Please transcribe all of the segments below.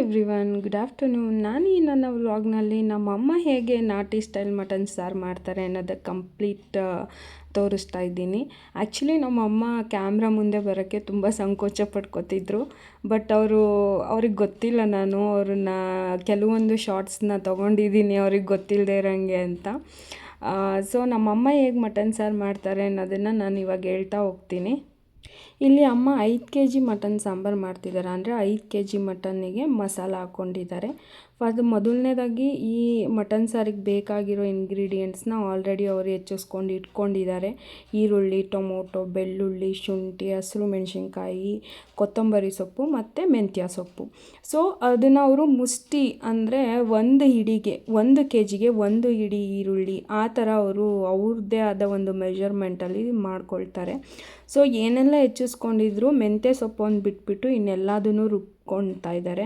Every one good afternoon ನಾನು ಈ ನನ್ನ ವ್ಲಾಗ್ನಲ್ಲಿ ನಮ್ಮಮ್ಮ ಹೇಗೆ ನಾಟಿ ಸ್ಟೈಲ್ ಮಟನ್ ಸಾರು ಮಾಡ್ತಾರೆ ಅನ್ನೋದು ಕಂಪ್ಲೀಟ್ ತೋರಿಸ್ತಾ ಇದ್ದೀನಿ. ಆ್ಯಕ್ಚುಲಿ ನಮ್ಮಮ್ಮ ಕ್ಯಾಮ್ರಾ ಮುಂದೆ ಬರೋಕ್ಕೆ ತುಂಬ ಸಂಕೋಚ ಪಡ್ಕೊತಿದ್ರು. ಬಟ್ ಅವರು, ಅವ್ರಿಗೆ ಗೊತ್ತಿಲ್ಲ ನಾನು. ಅವ್ರನ್ನ ಕೆಲವೊಂದು ಶಾರ್ಟ್ಸ್ನ ತೊಗೊಂಡಿದ್ದೀನಿ ಅವ್ರಿಗೆ ಗೊತ್ತಿಲ್ಲದೆ ಇರೋಂಗೆ ಅಂತ. ಸೊ ನಮ್ಮಮ್ಮ ಹೇಗೆ ಮಟನ್ ಸಾರು ಮಾಡ್ತಾರೆ ಅನ್ನೋದನ್ನು ನಾನು ಇವಾಗ ಹೇಳ್ತಾ ಹೋಗ್ತೀನಿ. ಇಲ್ಲಿ ಅಮ್ಮ ಐದು ಕೆ ಜಿ ಮಟನ್ ಸಾಂಬಾರು ಮಾಡ್ತಿದ್ದಾರೆ. ಅಂದರೆ ಐದು ಕೆ ಜಿ ಮಟನ್ನಿಗೆ ಮಸಾಲ ಹಾಕ್ಕೊಂಡಿದ್ದಾರೆ. ಅದು ಮೊದಲನೇದಾಗಿ ಈ ಮಟನ್ ಸಾರಿಗೆ ಬೇಕಾಗಿರೋ ಇಂಗ್ರೀಡಿಯೆಂಟ್ಸ್ನ ಆಲ್ರೆಡಿ ಅವರು ಹೆಚ್ಚಿಸ್ಕೊಂಡು ಇಟ್ಕೊಂಡಿದ್ದಾರೆ. ಈರುಳ್ಳಿ, ಟೊಮೊಟೊ, ಬೆಳ್ಳುಳ್ಳಿ, ಶುಂಠಿ, ಹಸಿರು ಮೆಣಸಿನ್ಕಾಯಿ, ಕೊತ್ತಂಬರಿ ಸೊಪ್ಪು ಮತ್ತು ಮೆಂತ್ಯ ಸೊಪ್ಪು. ಸೊ ಅದನ್ನು ಅವರು ಮುಷ್ಟಿ ಅಂದರೆ ಒಂದು ಹಿಡಿಗೆ, ಒಂದು ಕೆ ಜಿಗೆ ಒಂದು ಹಿಡಿ ಈರುಳ್ಳಿ ಆ ಥರ ಅವರು ಅವ್ರದ್ದೇ ಆದ ಒಂದು ಮೆಷರ್ಮೆಂಟಲ್ಲಿ ಮಾಡ್ಕೊಳ್ತಾರೆ. ಸೊ ಏನೆಲ್ಲ ಹೆಚ್ಚಿಸ್ಕೊಂಡಿದ್ರು, ಮೆಂತ್ಯ ಸೊಪ್ಪು ಒಂದು ಬಿಟ್ಬಿಟ್ಟು ಇನ್ನೆಲ್ಲದನ್ನು ರುಬ್ಕೊಳ್ತಾ ಇದ್ದಾರೆ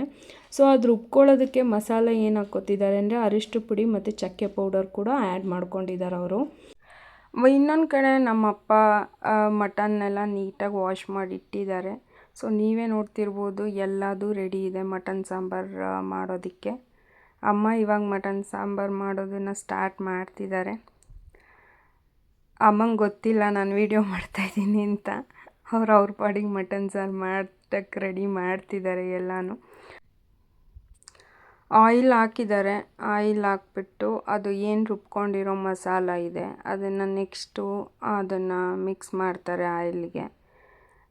ಸೊ ಅದು ರುಬ್ಕೊಳ್ಳೋದಕ್ಕೆ ಮಸಾಲೆ ಏನು ಹಾಕ್ಕೊತಿದ್ದಾರೆ ಅಂದರೆ ಅರಿಷ್ಟು ಪುಡಿ ಮತ್ತು ಚಕ್ಕೆ ಪೌಡರ್ ಕೂಡ ಆ್ಯಡ್ ಮಾಡ್ಕೊಂಡಿದ್ದಾರೆ ಅವರು. ಇನ್ನೊಂದು ಕಡೆ ನಮ್ಮಪ್ಪ ಮಟನ್ನೆಲ್ಲ ನೀಟಾಗಿ ವಾಶ್ ಮಾಡಿ ಇಟ್ಟಿದ್ದಾರೆ ಸೊ ನೀವೇ ನೋಡ್ತಿರ್ಬೋದು ಎಲ್ಲದೂ ರೆಡಿ ಇದೆ ಮಟನ್ ಸಾಂಬಾರು ಮಾಡೋದಕ್ಕೆ. ಅಮ್ಮ ಇವಾಗ ಮಟನ್ ಸಾಂಬಾರು ಮಾಡೋದನ್ನು ಸ್ಟಾರ್ಟ್ ಮಾಡ್ತಿದ್ದಾರೆ ಅಮ್ಮಂಗೆ ಗೊತ್ತಿಲ್ಲ ನಾನು ವೀಡಿಯೋ ಮಾಡ್ತಾಯಿದ್ದೀನಿ ಅಂತ. ಅವ್ರು ಅವ್ರ ಪಾಡಿಗೆ ಮಟನ್ ಸಾರು ಮಾಡೋಕ್ಕೆ ರೆಡಿ ಮಾಡ್ತಿದ್ದಾರೆ ಎಲ್ಲನೂ. ಆಯಿಲ್ ಹಾಕಿದ್ದಾರೆ ಆಯಿಲ್ ಹಾಕ್ಬಿಟ್ಟು ಅದು ಏನು ರುಬ್ಕೊಂಡಿರೋ ಮಸಾಲ ಇದೆ, ಅದನ್ನು ನೆಕ್ಸ್ಟು ಅದನ್ನು ಮಿಕ್ಸ್ ಮಾಡ್ತಾರೆ ಆಯಿಲ್ಗೆ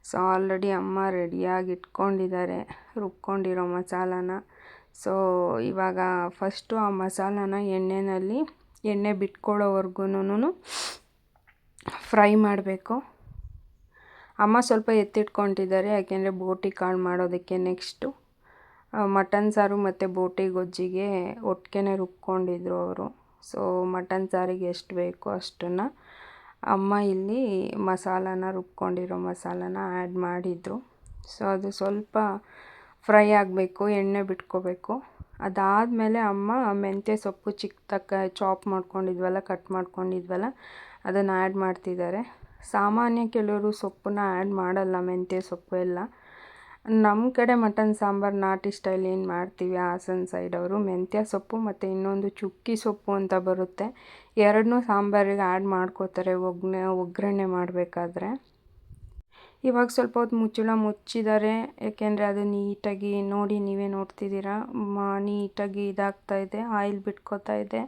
ಸೊ ಆಲ್ರೆಡಿ ಅಮ್ಮ ರೆಡಿಯಾಗಿ ಇಟ್ಕೊಂಡಿದ್ದಾರೆ ರುಬ್ಕೊಂಡಿರೋ ಮಸಾಲಾನ. ಸೊ ಇವಾಗ ಫಸ್ಟು ಆ ಮಸಾಲಾನ ಎಣ್ಣೆಯಲ್ಲಿ ಎಣ್ಣೆ ಬಿಟ್ಕೊಳ್ಳೋವರೆಗೂ ಫ್ರೈ ಮಾಡಬೇಕು. ಅಮ್ಮ ಸ್ವಲ್ಪ ಎತ್ತಿಟ್ಕೊಂಡಿದ್ದಾರೆ, ಯಾಕೆಂದರೆ ಬೋಟಿ ಕಾಳು ಮಾಡೋದಕ್ಕೆ ನೆಕ್ಸ್ಟು ಮಟನ್ ಸಾರು ಮತ್ತು ಬೋಟಿ ಗೊಜ್ಜಿಗೆ ಒಟ್ಟಿಗೆ ರುಬ್ಕೊಂಡಿದ್ರು ಅವರು. ಸೊ ಮಟನ್ ಸಾರಿಗೆ ಎಷ್ಟು ಬೇಕೋ ಅಷ್ಟನ್ನು ಅಮ್ಮ ಇಲ್ಲಿ ಮಸಾಲಾನ ರುಬ್ಕೊಂಡಿರೋ ಮಸಾಲಾನ ಆ್ಯಡ್ ಮಾಡಿದರು. ಸೊ ಅದು ಸ್ವಲ್ಪ ಫ್ರೈ ಆಗಬೇಕು, ಎಣ್ಣೆ ಬಿಟ್ಕೋಬೇಕು. ಅದಾದಮೇಲೆ ಅಮ್ಮ ಮೆಂತ್ಯ ಸೊಪ್ಪು ಚಿಕ್ಕ ತಕ್ಕ ಚಾಪ್ ಮಾಡ್ಕೊಂಡಿದ್ವಲ್ಲ ಕಟ್ ಮಾಡ್ಕೊಂಡಿದ್ವಲ್ಲ ಅದನ್ನು ಆ್ಯಡ್ ಮಾಡ್ತಿದ್ದಾರೆ ಸಾಮಾನ್ಯ ಕೆಲವರು ಸೊಪ್ಪನ್ನ ಆ್ಯಡ್ ಮಾಡಲ್ಲ, ಮೆಂತ್ಯ ಸೊಪ್ಪು ಎಲ್ಲ. ನಮ್ಮ ಕಡೆ ಮಟನ್ ಸಾಂಬಾರು ನಾಟಿ ಸ್ಟೈಲ್ ಏನು ಮಾಡ್ತೀವಿ, ಹಾಸನ ಅವರು. ಮೆಂತ್ಯ ಸೊಪ್ಪು ಮತ್ತು ಇನ್ನೊಂದು ಚುಕ್ಕಿ ಸೊಪ್ಪು ಅಂತ ಬರುತ್ತೆ. ಎರಡನ್ನೂ ಸಾಂಬಾರಿಗೆ ಆ್ಯಡ್ ಮಾಡ್ಕೋತಾರೆ, ಒಗ್ನೆ, ಒಗ್ಗರಣೆ ಮಾಡಬೇಕಾದ್ರೆ. ಇವಾಗ ಸ್ವಲ್ಪ ಹೊತ್ತು ಮುಚ್ಚಳ ಮುಚ್ಚಿದ್ದಾರೆ ಏಕೆಂದರೆ ಅದು ನೀಟಾಗಿ ನೋಡಿ ನೀವೇ ನೋಡ್ತಿದ್ದೀರಾ. ನೀಟಾಗಿ ಇದಾಗ್ತಾ ಇದೆ, ಆಯಿಲ್ ಬಿಟ್ಕೋತಾ ಇದೆ.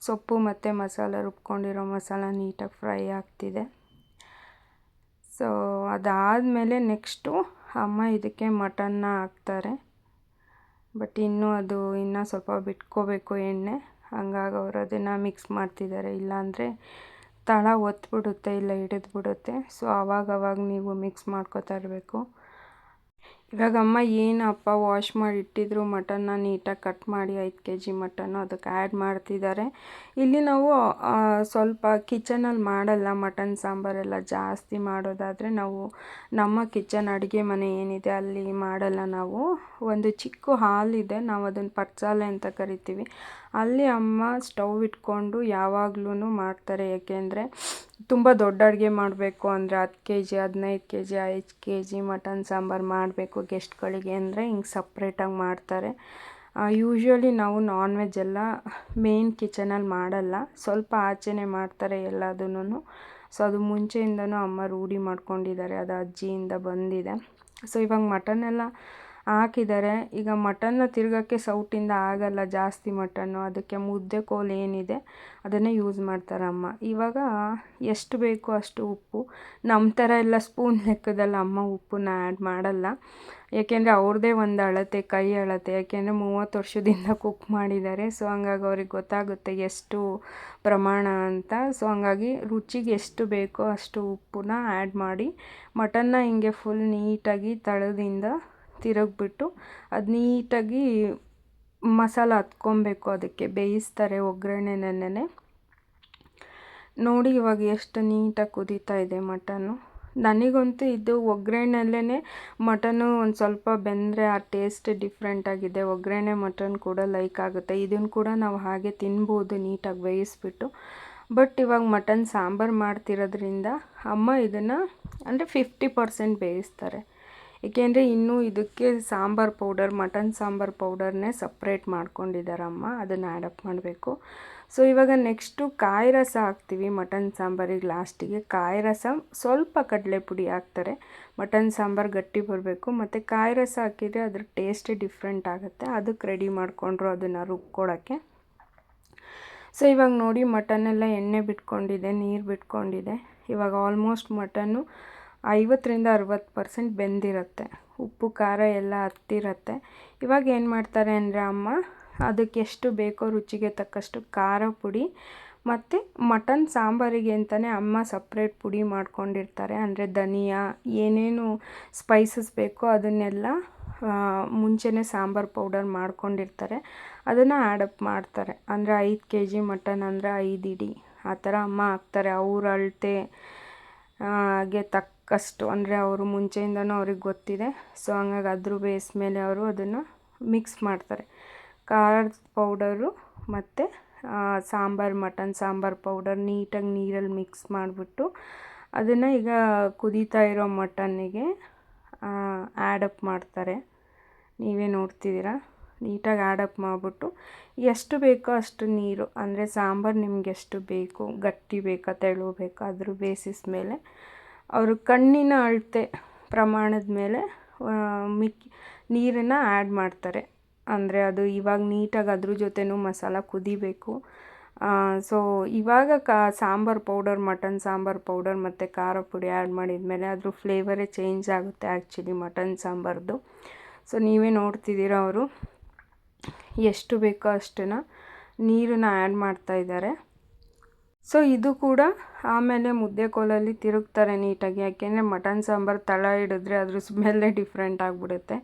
ಸೊಪ್ಪು ಮತ್ತು ಮಸಾಲ ರುಬ್ಕೊಂಡಿರೋ ಮಸಾಲ ನೀಟಾಗಿ ಫ್ರೈ ಆಗ್ತಿದೆ. ಸೊ ಅದಾದಮೇಲೆ ನೆಕ್ಸ್ಟು ಅಮ್ಮ ಇದಕ್ಕೆ ಮಟನ್ನ ಹಾಕ್ತಾರೆ. ಬಟ್ ಇನ್ನೂ ಅದು ಇನ್ನೂ ಸ್ವಲ್ಪ ಬಿಟ್ಕೋಬೇಕು ಎಣ್ಣೆ. ಹಂಗಾಗಿ ಅವರು ಅದನ್ನು ಮಿಕ್ಸ್ ಮಾಡ್ತಿದ್ದಾರೆ. ಇಲ್ಲಾಂದರೆ ತಳ ಒತ್ಬಿಡುತ್ತೆ, ಇಲ್ಲ ಹಿಡಿದ್ಬಿಡುತ್ತೆ. ಸೊ ಅವಾಗವಾಗ ನೀವು ಮಿಕ್ಸ್ ಮಾಡ್ಕೋತಾ ಇರಬೇಕು. ಇವಾಗ ಅಮ್ಮ ಏನಪ್ಪ ವಾಶ್ ಮಾಡಿ ಇಟ್ಟಿದ್ರು ಮಟನ್ನ ನೀಟಾಗಿ ಕಟ್ ಮಾಡಿ ಐದು ಕೆ ಜಿ ಮಟನ್ನು ಅದಕ್ಕೆ ಆ್ಯಡ್ ಮಾಡ್ತಿದ್ದಾರೆ ಇಲ್ಲಿ ನಾವು ಸ್ವಲ್ಪ ಕಿಚನಲ್ಲಿ ಮಾಡಲ್ಲ ಮಟನ್ ಸಾಂಬಾರೆಲ್ಲ ಜಾಸ್ತಿ ಮಾಡೋದಾದರೆ ನಾವು ನಮ್ಮ ಕಿಚನ್ ಅಡುಗೆ ಮನೆ ಏನಿದೆ ಅಲ್ಲಿ ಮಾಡಲ್ಲ ನಾವು. ಒಂದು ಚಿಕ್ಕ ಹಾಲಿದೆ ನಾವು ಅದನ್ನು ಪರ್ಚಾಲೆ ಅಂತ ಕರಿತೀವಿ. ಅಲ್ಲಿ ಅಮ್ಮ ಸ್ಟವ್ ಇಟ್ಕೊಂಡು ಯಾವಾಗ್ಲೂ ಮಾಡ್ತಾರೆ. ಏಕೆಂದರೆ ತುಂಬ ದೊಡ್ಡ ಅಡುಗೆ ಮಾಡಬೇಕು ಅಂದರೆ ಹತ್ತು ಕೆ ಜಿ ಹದಿನೈದು ಕೆ ಜಿ ಐದು ಕೆ ಜಿ ಮಟನ್ ಸಾಂಬಾರು ಮಾಡಬೇಕು ಗೆಸ್ಟ್ಗಳಿಗೆ ಅಂದರೆ ಹಿಂಗೆ ಸಪ್ರೇಟಾಗಿ ಮಾಡ್ತಾರೆ. ಯೂಶ್ವಲಿ ನಾವು ನಾನ್ ವೆಜ್ ಎಲ್ಲ ಮೇನ್ ಕಿಚನಲ್ಲಿ ಮಾಡಲ್ಲ, ಸ್ವಲ್ಪ ಆಚೆನೇ ಮಾಡ್ತಾರೆ ಎಲ್ಲದನ್ನು. ಸೊ ಅದು ಮುಂಚೆಯಿಂದನೂ ಅಮ್ಮ ರೂಢಿ ಮಾಡ್ಕೊಂಡಿದ್ದಾರೆ, ಅದು ಅಜ್ಜಿಯಿಂದ ಬಂದಿದೆ. ಸೊ ಇವಾಗ ಮಟನೆಲ್ಲ ಹಾಕಿದ್ದಾರೆ ಈಗ ಮಟನ್ನ ತಿರ್ಗೋಕ್ಕೆ ಸೌಟಿಂದ ಆಗಲ್ಲ ಜಾಸ್ತಿ ಮಟನ್ನು. ಅದಕ್ಕೆ ಮುದ್ದೆ ಕೋಲು ಏನಿದೆ ಅದನ್ನೇ ಯೂಸ್ ಮಾಡ್ತಾರೆ ಅಮ್ಮ. ಇವಾಗ ಎಷ್ಟು ಬೇಕು ಅಷ್ಟು ಉಪ್ಪು. ನಮ್ಮ ಥರ ಎಲ್ಲ ಸ್ಪೂನ್ ಲೆಕ್ಕದಲ್ಲಿ ಅಮ್ಮ ಉಪ್ಪನ್ನ ಆ್ಯಡ್ ಮಾಡಲ್ಲ. ಏಕೆಂದರೆ ಅವ್ರದ್ದೇ ಒಂದು ಅಳತೆ, ಕೈ ಅಳತೆ. ಯಾಕೆಂದರೆ ಮೂವತ್ತು ವರ್ಷದಿಂದ ಕುಕ್ ಮಾಡಿದ್ದಾರೆ. ಸೊ ಹಂಗಾಗಿ ಅವ್ರಿಗೆ ಗೊತ್ತಾಗುತ್ತೆ ಎಷ್ಟು ಪ್ರಮಾಣ ಅಂತ. ಸೊ ಹಂಗಾಗಿ ರುಚಿಗೆ ಎಷ್ಟು ಬೇಕೋ ಅಷ್ಟು ಉಪ್ಪನ್ನ ಆ್ಯಡ್ ಮಾಡಿ ಮಟನ್ನ ಹಿಂಗೆ ಫುಲ್ ನೀಟಾಗಿ ತಳದಿಂದ ತಿರುಗಿಬಿಟ್ಟು ಅದು ನೀಟಾಗಿ ಮಸಾಲ ಹತ್ಕೊಬೇಕು ಅದಕ್ಕೆ. ಬೇಯಿಸ್ತಾರೆ ಒಗ್ಗರಣೆನಲ್ಲೇ ನೋಡಿ ಇವಾಗ ಎಷ್ಟು ನೀಟಾಗಿ ಕುದೀತಾ ಇದೆ ಮಟನು. ನನಗಂತೂ ಇದು ಒಗ್ಗರಣೆಯಲ್ಲೇ ಮಟನು ಒಂದು ಸ್ವಲ್ಪ ಬೆಂದರೆ ಆ ಟೇಸ್ಟ್ ಡಿಫ್ರೆಂಟಾಗಿದೆ ಒಗ್ಗರಣೆ ಮಟನ್ ಕೂಡ ಲೈಕ್ ಆಗುತ್ತೆ. ಇದನ್ನು ಕೂಡ ನಾವು ಹಾಗೆ ತಿನ್ಬೋದು ನೀಟಾಗಿ ಬೇಯಿಸ್ಬಿಟ್ಟು. ಬಟ್ ಇವಾಗ ಮಟನ್ ಸಾಂಬಾರು ಮಾಡ್ತಿರೋದ್ರಿಂದ ಅಮ್ಮ ಇದನ್ನು ಅಂದರೆ ಫಿಫ್ಟಿ ಪರ್ಸೆಂಟ್ ಬೇಯಿಸ್ತಾರೆ. ಏಕೆಂದರೆ ಇನ್ನೂ ಇದಕ್ಕೆ ಸಾಂಬಾರು ಪೌಡರ್, ಮಟನ್ ಸಾಂಬಾರು ಪೌಡರ್ನೇ ಸಪ್ರೇಟ್ ಮಾಡ್ಕೊಂಡಿದ್ದಾರಮ್ಮ ಅದನ್ನು ಆ್ಯಡಪ್ ಮಾಡಬೇಕು. ಸೊ ಇವಾಗ ನೆಕ್ಸ್ಟು ಕಾಯಿ ರಸ ಹಾಕ್ತೀವಿ, ಮಟನ್ ಸಾಂಬಾರಿಗೆ ಲಾಸ್ಟಿಗೆ ಕಾಯಿ ರಸ ಸ್ವಲ್ಪ ಕಡಲೆ ಪುಡಿ ಹಾಕ್ತಾರೆ, ಮಟನ್ ಸಾಂಬಾರು ಗಟ್ಟಿ ಬರಬೇಕು. ಮತ್ತು ಕಾಯಿ ರಸ ಹಾಕಿದರೆ ಅದ್ರ ಟೇಸ್ಟೇ ಡಿಫ್ರೆಂಟ್ ಆಗುತ್ತೆ. ಅದಕ್ಕೆ ರೆಡಿ ಮಾಡಿಕೊಂಡ್ರು ಅದನ್ನು ರುಬ್ಕೊಡೋಕ್ಕೆ ಸೊ ಇವಾಗ ನೋಡಿ ಮಟನ್ನೆಲ್ಲ ಎಣ್ಣೆ ಬಿಟ್ಕೊಂಡಿದೆ, ನೀರು ಬಿಟ್ಕೊಂಡಿದೆ. ಇವಾಗ ಆಲ್ಮೋಸ್ಟ್ ಮಟನ್ನು ಐವತ್ತರಿಂದ ಅರುವತ್ತು ಪರ್ಸೆಂಟ್ ಬೆಂದಿರುತ್ತೆ. ಉಪ್ಪು, ಖಾರ ಎಲ್ಲ ಹತ್ತಿರುತ್ತೆ. ಇವಾಗ ಏನು ಮಾಡ್ತಾರೆ ಅಂದರೆ ಅಮ್ಮ, ಅದಕ್ಕೆ ಎಷ್ಟು ಬೇಕೋ ರುಚಿಗೆ ತಕ್ಕಷ್ಟು ಖಾರ ಪುಡಿ ಮತ್ತು ಮಟನ್ ಸಾಂಬಾರಿಗೆ ಅಂತಲೇ ಅಮ್ಮ ಸಪ್ರೇಟ್ ಪುಡಿ ಮಾಡ್ಕೊಂಡಿರ್ತಾರೆ. ಅಂದರೆ ಧನಿಯಾ, ಏನೇನು ಸ್ಪೈಸಸ್ ಬೇಕೋ ಅದನ್ನೆಲ್ಲ ಮುಂಚೆನೇ ಸಾಂಬಾರು ಪೌಡರ್ ಮಾಡ್ಕೊಂಡಿರ್ತಾರೆ. ಅದನ್ನು ಆ್ಯಡಪ್ ಮಾಡ್ತಾರೆ. ಅಂದರೆ ಐದು ಕೆ ಜಿ ಮಟನ್ ಅಂದರೆ ಐದು ಇಡಿ. ಆ ಥರ ಅಮ್ಮ ಹಾಕ್ತಾರೆ. ಅವ್ರ ಅಳತೆ ಗೆ ತಕ್ಕಷ್ಟು ಅಂದರೆ ಅವರು ಮುಂಚೆಯಿಂದನೂ ಅವ್ರಿಗೆ ಗೊತ್ತಿದೆ. ಸೊ ಹಂಗಾಗಿ ಅದ್ರ ಬೇಸ್ ಮೇಲೆ ಅವರು ಅದನ್ನು ಮಿಕ್ಸ್ ಮಾಡ್ತಾರೆ. ಖಾರದ ಪೌಡರು ಮತ್ತು ಸಾಂಬಾರು, ಮಟನ್ ಸಾಂಬಾರು ಪೌಡರ್ ನೀಟಾಗಿ ನೀರಲ್ಲಿ ಮಿಕ್ಸ್ ಮಾಡಿಬಿಟ್ಟು ಅದನ್ನು ಈಗ ಕುದೀತಾ ಇರೋ ಮಟನ್ನಿಗೆ ಆ್ಯಡಪ್ ಮಾಡ್ತಾರೆ. ನೀವೇ ನೋಡ್ತಿದ್ದೀರಾ? ನೀಟಾಗಿ ಆ್ಯಡಪ್ ಮಾಡಿಬಿಟ್ಟು ಎಷ್ಟು ಬೇಕೋ ಅಷ್ಟು ನೀರು, ಅಂದರೆ ಸಾಂಬಾರು ನಿಮ್ಗೆ ಎಷ್ಟು ಬೇಕು, ಗಟ್ಟಿ ಬೇಕಾ, ತೆಳು ಬೇಕಾ, ಅದ್ರ ಬೇಸಿಸ್ ಮೇಲೆ ಅವರು ಕಣ್ಣಿನ ಅಳತೆ ಪ್ರಮಾಣದ ಮೇಲೆ ಮಿಕ್, ನೀರನ್ನು ಆ್ಯಡ್ ಮಾಡ್ತಾರೆ. ಅಂದರೆ ಅದು ಇವಾಗ ನೀಟಾಗಿ ಅದ್ರ ಜೊತೆನೂ ಮಸಾಲ ಕುದಿಬೇಕು. ಸೊ ಇವಾಗ ಕಾ, sambar powder mutton sambar powder ಮತ್ತು ಖಾರ ಪುಡಿ ಆ್ಯಡ್ ಮಾಡಿದ ಮೇಲೆ ಅದ್ರ ಫ್ಲೇವರೇ ಚೇಂಜ್ ಆಗುತ್ತೆ ಆ್ಯಕ್ಚುಲಿ ಮಟನ್ ಸಾಂಬಾರ್ದು. ಸೊ ನೀವೇ ನೋಡ್ತಿದ್ದೀರ ಅವರು. ಎಷ್ಟು ಬೇಕೋ ಅಷ್ಟನ್ನು ನೀರನ್ನ ಆ್ಯಡ್ ಮಾಡ್ತಾ ಇದ್ದಾರೆ. ಸೊ ಇದು ಕೂಡ ಆಮೇಲೆ ಮುದ್ದೆ ಕೋಲಲ್ಲಿ ತಿರುಗ್ತಾರೆ ನೀಟಾಗಿ. ಯಾಕೆಂದರೆ ಮಟನ್ ಸಾಂಬಾರು ತಳ ಹಿಡಿದ್ರೆ ಅದ್ರ ಸ್ಮೆಲ್ಲೇ ಡಿಫ್ರೆಂಟ್ ಆಗಿಬಿಡುತ್ತೆ.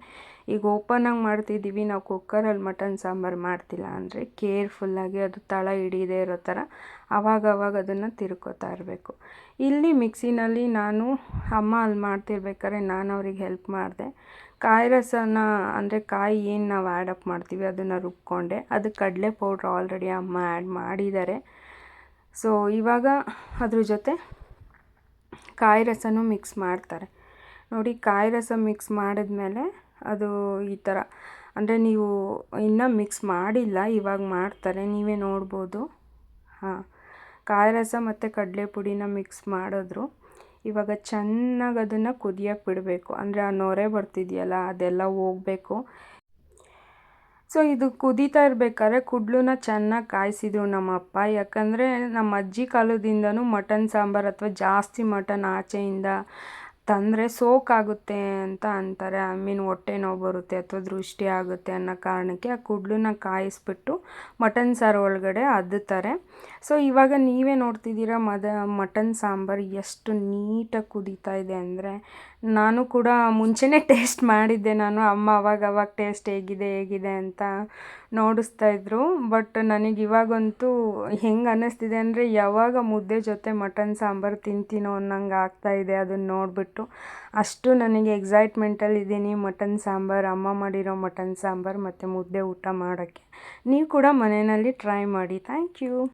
ಈಗ ಓಪನಾಗಿ ಮಾಡ್ತಿದ್ದೀವಿ, ನಾವು ಕುಕ್ಕರಲ್ಲಿ ಮಟನ್ ಸಾಂಬಾರು ಮಾಡ್ತಿಲ್ಲ ಅಂದರೆ ಕೇರ್ಫುಲ್ಲಾಗಿ ಅದು ತಳ ಹಿಡಿಯದೇ ಇರೋ ಥರ ಆವಾಗವಾಗ ಅದನ್ನು ತಿರ್ಕೋತಾ ಇರಬೇಕು. ಇಲ್ಲಿ ಮಿಕ್ಸಿನಲ್ಲಿ ನಾನು ಅಮ್ಮ ಅಲ್ಲಿ ಮಾಡ್ತಿರ್ಬೇಕಾದ್ರೆ ನಾನು ಅವ್ರಿಗೆ ಹೆಲ್ಪ್ ಮಾಡಿದೆ. ಕಾಯಿ ರಸನ ಅಂದರೆ ಕಾಯಿ ಏನು ನಾವು ಆ್ಯಡಪ್ ಮಾಡ್ತೀವಿ ಅದನ್ನು ರುಬ್ಕೊಂಡೆ. ಅದಕ್ಕೆ ಕಡಲೆ ಪೌಡ್ರ್ ಆಲ್ರೆಡಿ ಅಮ್ಮ ಆ್ಯಡ್ ಮಾಡಿದ್ದಾರೆ ಸೊ ಇವಾಗ ಅದ್ರ ಜೊತೆ ಕಾಯಿ ರಸನೂ ಮಿಕ್ಸ್ ಮಾಡ್ತಾರೆ. ನೋಡಿ, ಕಾಯಿ ರಸ ಮಿಕ್ಸ್ ಮಾಡಿದ್ಮೇಲೆ ಅದು ಈ ಥರ ಅಂದರೆ ನೀವು ಇನ್ನೂ ಮಿಕ್ಸ್ ಮಾಡಿಲ್ಲ, ಇವಾಗ ಮಾಡ್ತಾರೆ. ನೀವೇ ನೋಡ್ಬೋದು. ಹಾಂ. ಕಾಯಿ ರಸ ಮತ್ತು ಕಡಲೆ ಪುಡಿನ ಮಿಕ್ಸ್ ಮಾಡಿದ್ರು. ಇವಾಗ ಚೆನ್ನಾಗಿ ಅದನ್ನು ಕುದಿಯೋಕೆ ಬಿಡಬೇಕು. ಅಂದರೆ ಆ ನೊರೆ ಬರ್ತಿದೆಯಲ್ಲ, ಅದೆಲ್ಲ ಹೋಗಬೇಕು. ಸೊ ಇದು ಕುದೀತಾ ಇರಬೇಕಾದ್ರೆ ಕುಡ್ಲನ್ನ ಚೆನ್ನಾಗಿ ಕಾಯಿಸಿದ್ರು ನಮ್ಮ ಅಪ್ಪ ಯಾಕಂದರೆ ನಮ್ಮ ಅಜ್ಜಿ ಕಾಲದಿಂದನೂ ಮಟನ್ ಸಾಂಬಾರು ಅಥವಾ ಜಾಸ್ತಿ ಮಟನ್ ಆಚೆಯಿಂದ ತಂದರೆ ಸೋಕಾಗುತ್ತೆ ಅಂತ ಅಂತಾರೆ. ಐ ಮೀನ್ ಹೊಟ್ಟೆ ನೋವು ಬರುತ್ತೆ ಅಥವಾ ದೃಷ್ಟಿ ಆಗುತ್ತೆ ಅನ್ನೋ ಕಾರಣಕ್ಕೆ ಆ ಕುಡ್ಲನ್ನ ಕಾಯಿಸ್ಬಿಟ್ಟು ಮಟನ್ ಸಾರು ಒಳಗಡೆ ಅದ್ದುತ್ತಾರೆ ಸೊ, ಇವಾಗ ನೀವೇ ನೋಡ್ತಿದ್ದೀರ ಮದ, ಮಟನ್ ಸಾಂಬಾರು ಎಷ್ಟು ನೀಟಾಗಿ ಕುದೀತಾ ಇದೆ ಅಂದರೆ ನಾನು ಕೂಡ ಮುಂಚೆನೇ ಟೇಸ್ಟ್ ಮಾಡಿದ್ದೆ. ನಾನು ಅಮ್ಮ ಅವಾಗ ಅವಾಗ ಟೇಸ್ಟ್ ಹೇಗಿದೆ ಹೇಗಿದೆ ಅಂತ ನೋಡಿಸ್ತಾ ಇದ್ರು. ಬಟ್ ನನಗೆ ಇವಾಗಂತೂ ಹೆಂಗೆ ಅನ್ನಿಸ್ತಿದೆ ಅಂದರೆ ಯಾವಾಗ ಮುದ್ದೆ ಜೊತೆ ಮಟನ್ ಸಾಂಬಾರು ತಿಂತೀನೋ ಅನ್ನಂಗೆ ಇದೆ. ಅದನ್ನು ನೋಡಿಬಿಟ್ಟು ಅಷ್ಟು ನನಗೆ ಎಕ್ಸೈಟ್ಮೆಂಟಲ್ಲಿ ಇದ್ದೀನಿ, ಮಟನ್ ಸಾಂಬಾರು, ಅಮ್ಮ ಮಾಡಿರೋ ಮಟನ್ ಸಾಂಬಾರು ಮತ್ತು ಮುದ್ದೆ ಊಟ ಮಾಡೋಕ್ಕೆ. ನೀವು ಕೂಡ ಮನೆಯಲ್ಲಿ ಟ್ರೈ ಮಾಡಿ ಥ್ಯಾಂಕ್ ಯು